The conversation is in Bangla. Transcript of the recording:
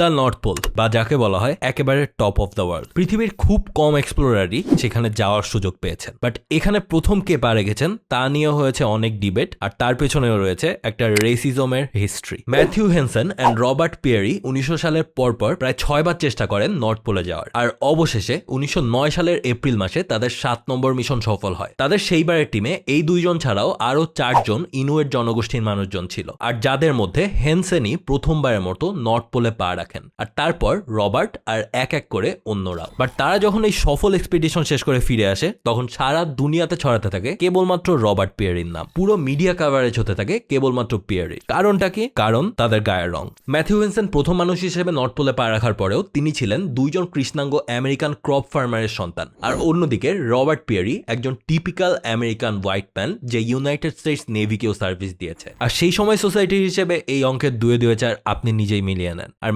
দ্য নর্থ পোল, বা যাকে বলা হয় একেবারে টপ অফ দ্য ওয়ার্ল্ড। পৃথিবীর খুব কম এক্সপ্লোরারই সেখানে যাওয়ার সুযোগ পেয়েছেন। বাট এখানে প্রথম কে পারে গেছেন তা নিয়ে হয়েছে অনেক ডিবেট, আর তার পেছনেও রয়েছে একটা রেসিজমের history Matthew Henson and Robert Peary উনিশশো সালের পরপর প্রায় ছয়বার চেষ্টা করেন নর্থ পোলে যাওয়ার। আর অবশেষে উনিশশো নয় সালের এপ্রিল মাসে তাদের সাত নম্বর মিশন সফল হয়। তাদের সেইবারের টিমে এই দুইজন ছাড়াও আরও চারজন ইনুয়ের জনগোষ্ঠীর মানুষজন ছিল। আর যাদের মধ্যে হেনসেনই প্রথমবারের মতো নর্থ পোলে পা রাখেন। আর তারপর রবার্ট আর এক এক করে অন্যরাও। বাট তারা যখন এই সফল এক্সপিডিশন শেষ করে ফিরে আসে, তখন সারা দুনিয়াতে ছড়াতে থাকে কেবলমাত্র রবার্ট পিয়ারির নাম। পুরো মিডিয়া কাভারেজ হতে থাকে কেবলমাত্র পিয়ারি। কারণটা কি? কারণ তাদের গায়ের রং। ম্যাথিউ হেনসেন প্রথম মানুষ হিসেবে নর্থ পোলে পা রাখার পরেও তিনি ছিলেন দুইজন কৃষ্ণাঙ্গ আমেরিকান ক্রপ ফার্মারের সন্তান। আর অন্যদিকে রবার্ট পিয়ারি একজন টিপিক্যাল আমেরিকান হোয়াইট ম্যান যে ইউনাইটেড স্টেটস নেভিকেও সার্ভিস দিয়েছে। আর সেই সময় সোসাইটি হিসেবে এই অঙ্কের দুয়ে দুয়ে চার আপনি নিজেই মিলিয়ে নেন। আর